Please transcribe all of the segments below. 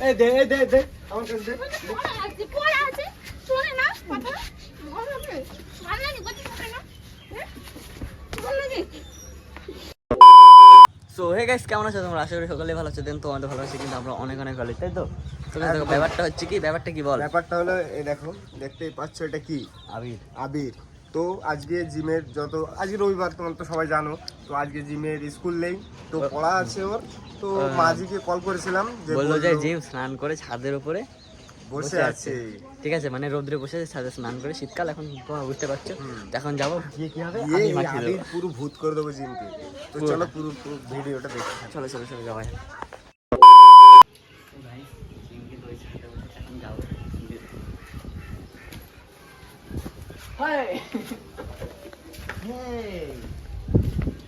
এই দে এই দে দে। আমার কাছে দে। পড়া আছে শোনে না কথা ভালো লাগে ভালো লাগে কথা না হ্যাঁ? ভালো লাগে সো হে গাইস কেমন আছো তোমরা? আশা করি সকলে ভালো আছো। দেন তোমাদের ভালো আছে কিন্তু আমরা অনেক অনেক ভালো। তাই তো? তো দেখো ব্যাপারটা হচ্ছে কি? ব্যাপারটা কি বল? ব্যাপারটা হলো এই দেখো দেখতেই পাচ্ছ এটা কি? আবির। আবির। তো আজকে জিমের যত আজকে রবিবার তোমার তো সবাই জানো তো আজকে জিমের স্কুল নেই তো পড়া আছে ওর। তো হ্যাঁ। মাঝিকে কল করেছিলাম যে বলল যে জিম স্নান করে ছাদের উপরে বসে আছে। ঠিক আছে মানে রোদ্রে বসে আছে ছাদে স্নান করে শীতকাল এখন তোমরা বুঝতে পারছ। এখন যাব। গিয়ে কি হবে? মাখিয়ে দেবো। পুরো ভূত করে দেবো জিমকে তো চলো পুরো পুরো ভিডিওটা দেখি। চলো চলো চলো যাওয়া যাক। তো guys, জিমকে তো ওই ছাদে বসে এখন যাব। Hey!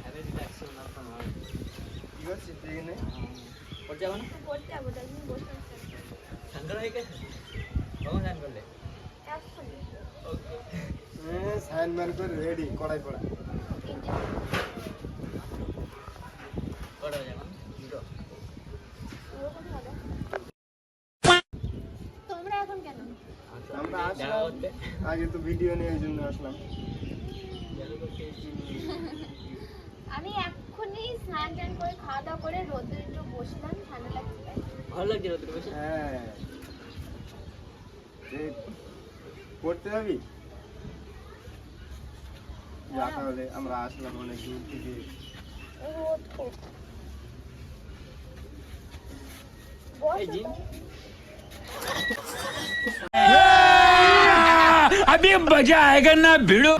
Have a relaxation of the mind. কি করছিস তুই এখানে? পড়তে যাব না? পড়তে যাব তাই জন্য বসে আছি স্নান করা হয়ে গেছে? কখন স্নান করলে? এক্ষুনি হ্যাঁ, সাইন ম্যান করে রেডি কড়াই পড়া তিনটে কটা বাজে এখন? দুটো? ওরকম হবে তোমরা এখন কেন আমরা দেখা আসলাম করতে। আগে তো ভিডিও নিয়ে এই জন্য আসলাম। আমি এক্ষুনি স্নান টান করে খাওয়া দাওয়া করে রোদে একটু বসলাম ঠান্ডা লাগছে ভালো লাগছে রোদ্রে বসে? হ্যাঁ। পড়তে যাবি? যা তাহলে আমরা আসলাম অনেক দূর থেকে। রোদ খুব। জিম? अभी मजा आएगा ना भिड़ो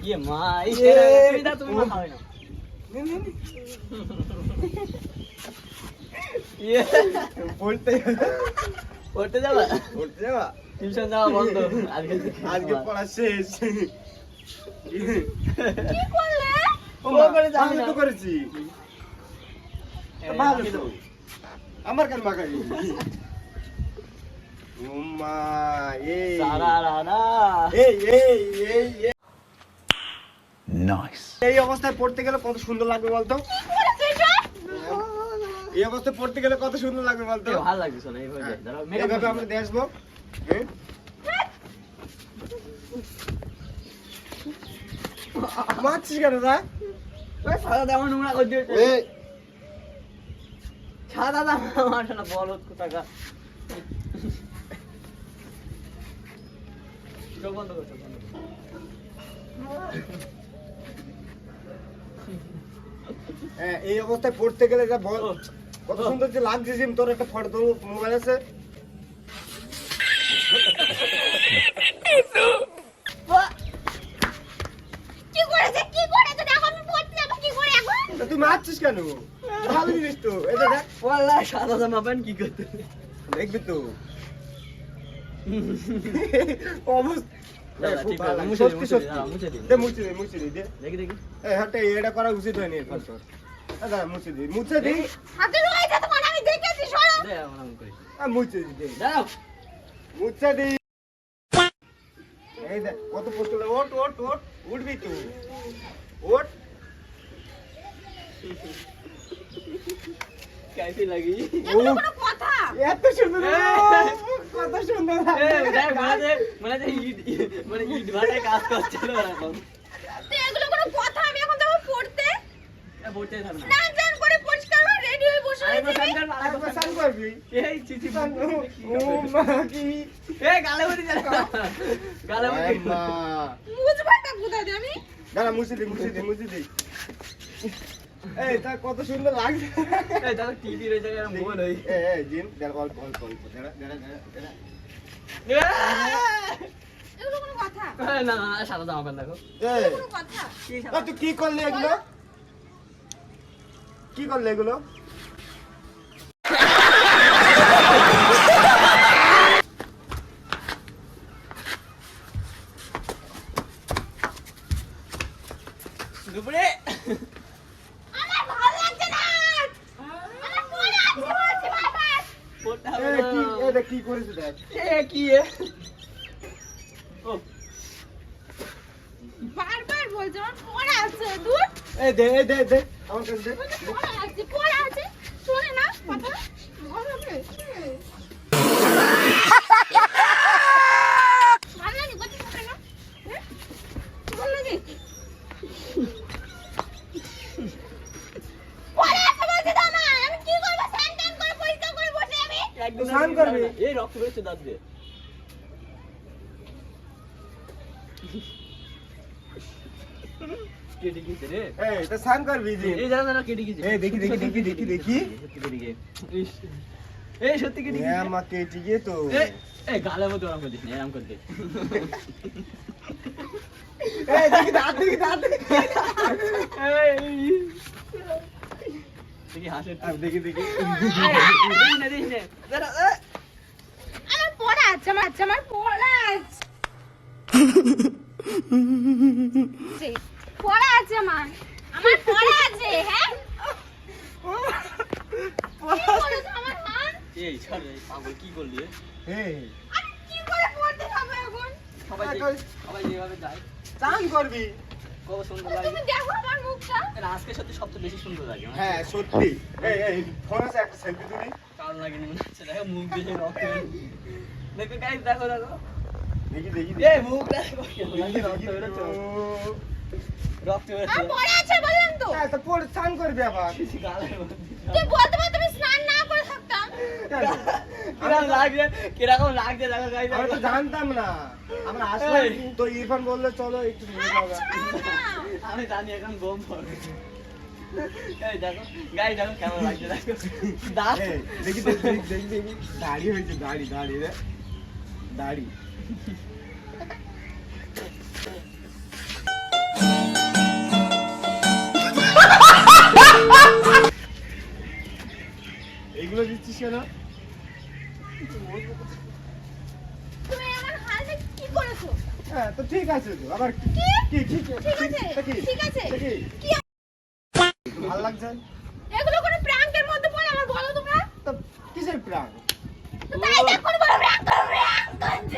ইয়ে মা, এই এ, তুমি দাও, তুমি মাথা হয় না। ইয়ে, পড়তে পড়তে যাবা? পড়তে যাবা টিউশন যাওয়া বন্ধ। আজকে থেকে আজকে আমার। পড়া শেষ কি করলে ও ও মা, করে যাবে আমি না। তো করেছি এ, ভালো আমি তো। তো- আমার কেন মাখা এই। অবস্থায় পড়তে গেলে কত সুন্দর লাগবে বলতো? এই অবস্থায় পড়তে গেলে কত সুন্দর লাগবে বলতো? ভালো লাগবে এইভাবে হ্যাঁ। আমরা দেখব। মারছিস কেন তা দেওয়া নোংরা করে দিয়েছে। এই সাদা দামা বন্ধ কর। হ্যাঁ, এই অবস্থায় পড়তে গেলে যা বল কত সুন্দর যে লাগছে জিম তোর একটা ফটো তোর মোবাইল আছে? কি করেছে? কি করেছে? দেখো আমি পড়তে যাব কি করে এখন? তুই মারছিস কেন? ভালো জিনিস তো। এটা দেখ। ওয়াল্লাহ, সাদা জামা প্যান্ট কি করতে? দেখবি তো। কত পোস্ট ওট ওট ওট উঠবি তো ওট কেমন লাগি ও কথা এত সুন্দর কত সুন্দর মানে মানে মানে ইট ভাটায় কাজ করছিল এখন তো এগুলো কোনো কথা আমি এখন যাব পড়তে পড়তে থাকবে স্নান টান করে পরিষ্কার হয়ে রেডি হয়ে বসে আছি আমি স্নান করবি এই চিচি পান ও মা কি এ গালে বলি যা গালে বলি মা মুজ ভাটা কোথায় আমি দাঁড়া মুছি দি মুছি দি মুছি দি এই তা কত সুন্দর লাগছে। এই টিভি রয়েছে এরকম বল এগুলো কোনো কথা? না সাদা জামা প্যান্ট দেখো। এই কোনো কথা? কি করলে সাদা তুই কি করলি এগুলো? কি করলি এগুলো দুপুরে আমার ভালো লাগছে না আমার পড়ে আছে বলছি বারবার পড়তে এ হবে কি না। এটা কি করেছে দেখ এ কি এ ও বারবার বলছে আমার পড়ে আছে দূর। এই দে এই দে দে আমার কাছে দে। পড়া আছে পড়া আছে। শোনে না কথা। হ্যাঁ? করব? স্নান টান করে পরিষ্কার করে বসে আমি? একদম এই রক্ত বেরোচ্ছে দাঁত দিয়ে। আমাকে টিকে তো এই, এই ওরকম করছিস এরকম করতে। দেখি দেখি দাঁত দেখি। দেখি হাসে আর দেখি দেখি। দিস না দিস না। দাঁড়া, দাঁড়া। আমার পড়া আছে আমার পড়া আছে। যে, পড়া আছে আমার আমার পড়া আছে হ্যাঁ? আমার হাত এই ছাড় পাগল কি করলি? এই। কি করে পড়তে যাব এখন? সবাই সবাই যেভাবে যায়। স্নান করবি? কত সুন্দর তুমি দেখো আমার মুখটা। না, আজকে সত্যি সবচেয়ে বেশি সুন্দর লাগে। হ্যাঁ সত্যি। এই এই ফোন একটা সেলফি তুলি। কারণ লাগে দেখো মুখ দিয়ে রক্ত। দেখো গাইস দেখো দেখো। দেখি রক্ত বেরোচ্ছে। পড়া আছে বললাম তো। হ্যাঁ তো পরে স্নান করবি আবার। তুই বলতে পারতে আমি স্নান না করে থাকতাম। কীরকম লাগছে কীরকম লাগছে দেখো গাইস। আমি তো জানতাম না। আমরা আসলাম এই। তো ইরফান বলল চলো একটু যাব আমি জানি এখন বোম পড়বে দেখো গাই দেখো কেমন লাগছে দেখো। দাঁত দেখি দেখি দেখি দেখি। দেখি দাড়ি হয়েছে দাড়ি দাড়ি রে। দাড়ি এইগুলো দিচ্ছিস কেন? তুমি আমার হাতে কি করেছ? হ্যাঁ তো ঠিক আছে তো আবার কি কি? কি ঠিক আছে ঠিক আছে। কি? কি ভালো লাগছে? এগুলো করে প্র্যাঙ্কের মধ্যে পড়ে আমার বলো তোমরা। তো কিসের প্রাণ তো তাই দেখো বলো প্র্যাঙ্ক করো প্র্যাঙ্ক করছি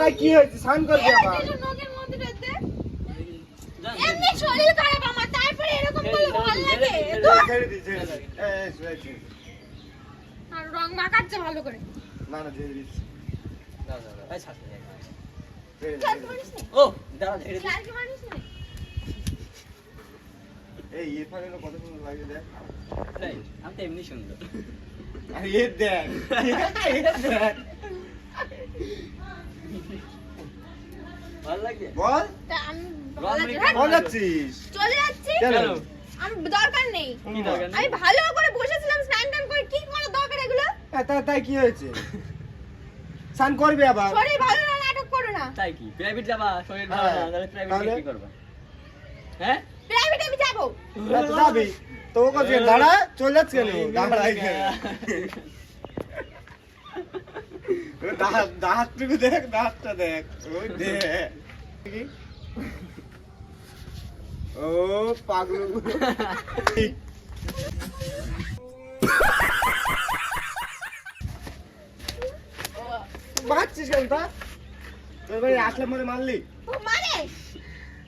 তাই কি হয়েছে? স্নান করবি আবার? এমনি শরীর খারাপ আমার তারপরে এরকম করে ভালো লাগে? ছেড়ে দি ছেড়ে দি এই, এই, এই, আর রং মাখাচ্ছে ভালো করে। না না ছেড়ে দিচ্ছি। ছাড়, দি, ও দাঁড়া ছেড়ে দে এই ইরফানের লাগে দেখ তাই, আমি তো এমনি সুন্দর আর এ দেখ দেখ বল। বল যাচ্ছিস। চলে যাচ্ছি? আমি দরকার নেই। কি দরকার নেই? আমি ভালো করে বসেছিলাম স্নান টান করে কি করে দরকার এগুলো? তাই তাই কি হয়েছে? স্নান করবি আবার। শরীর ভালো না নাটক করো না। তাই কি? প্রাইভেট যাবা শরীর ভালো না হ্যাঁ, তাহলে প্রাইভেট? কি করবা? হ্যাঁ? প্রাইভেট আমি যাব। যাবি। তো ও কাছে দাঁড়া চলে যাচ্ছে কেন? ও দাঁত দাঁতটুকু দেখ দাঁতটা দেখ। ওই দেখ ও পাগলু। বাচ্চিস কেন তা? তোর বাড়ি আসলে মনে মারলি। মারে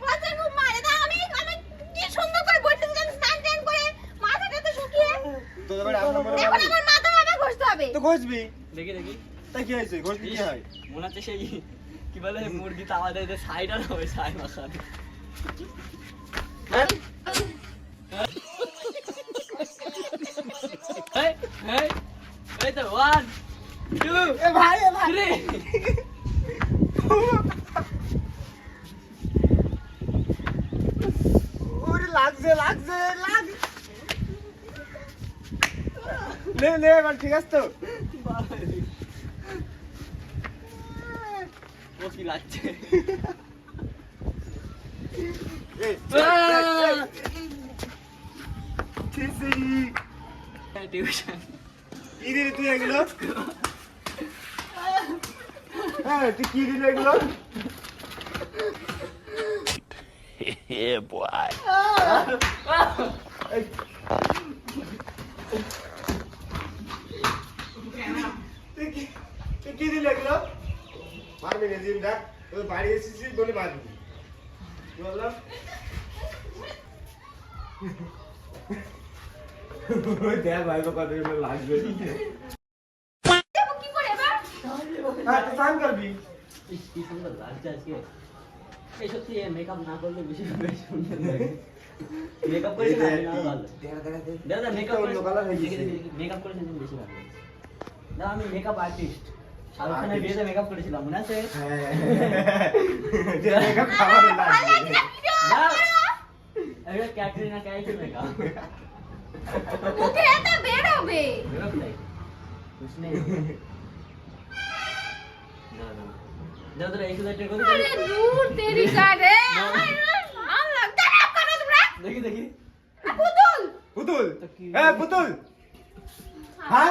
মাথা খুব মারে তা আমি আমি কি সুন্দর করে বসেছিলাম স্নান টান করে মাথাটা তো শুকিয়ে তোর বাড়ি আসলে মনে এখন আমার মাথা আবার ঘষতে হবে। তো ঘষবি। দেখি দেখি। তা কি হয়েছে? ঘষবি কি হয়? মনে হচ্ছে সেই কি বলে মুরগি তাওয়া দেয় সাইড আর হবে সাই মাখানে হ্যাঁ? এই, এই, এই তো ওয়ান টু এ ভাই এ ভাই। থ্রি লাগছে লাগছে লাগ নে নে এবার ঠিক আছে তো ও কি লাগছে টিউশন হ্যাঁ তুই কি দিলি এগুলো Yeah, boy. এই, তুই কি তুই এগুলো? মারবি না জিম দেখ। তুই বাড়ি এসেছিস বলে মারবি। বললাম? দেখ ভাই তো কতগুলো লাগবে। কি করে এবার হ্যাঁ তুই স্নান করবি? কি সুন্দর লাগছে আজকে এই সত্যি মেকআপ না করলে বেশি বেশি সুন্দর লাগে মেকআপ করে না ভালো। মেকআপ করে। মেকআপ করে বেশি ভালো না আমি মেকআপ আর্টিস্ট শাহরুখ খানের বিয়েতে মেকআপ করেছিলাম মনে আছে? এটা মেকআপ মুখে না না। দাও তোরা এই সুদারটা করে আরে দূর দেখি দেখি পুতুল। পুতুল। এ পুতুল। হ্যাঁ।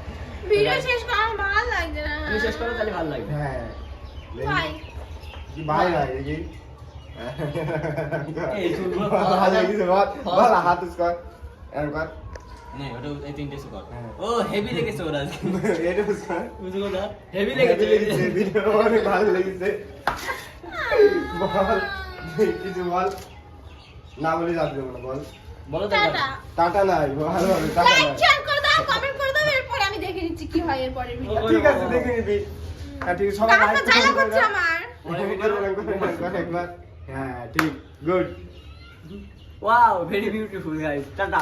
ভিডিও শেষ করা আমার ভালো লাগছে না। তুমি শেষ করো তাহলে ভালো লাগবে। হ্যাঁ। বাই কি এই চুলগুলো ভালো লেগেছে বল হাত উস কর। এর ওটা এই তিনটে সুপার হ্যাঁ। ও হেভি লেগেছে ওরা এটা উস কর বুঝছ হেভি লেগেছে। লেগেছে অনেক ভালো লেগেছে। বল কিছু বল। না বলে যাবে না বল। বলো টাটা। টাটা নাই ভালো হবে টাটা নাই। শেয়ার করে দাও কমেন্ট করে দাও। যে কি হয় এর পরের ভিডিও ঠিক আছে দেখে নিবি। হ্যাঁ ঠিক সবাই লাইক করছে আমার? হ্যাঁ, হ্যাঁ ঠিক good wow very beautiful guys tata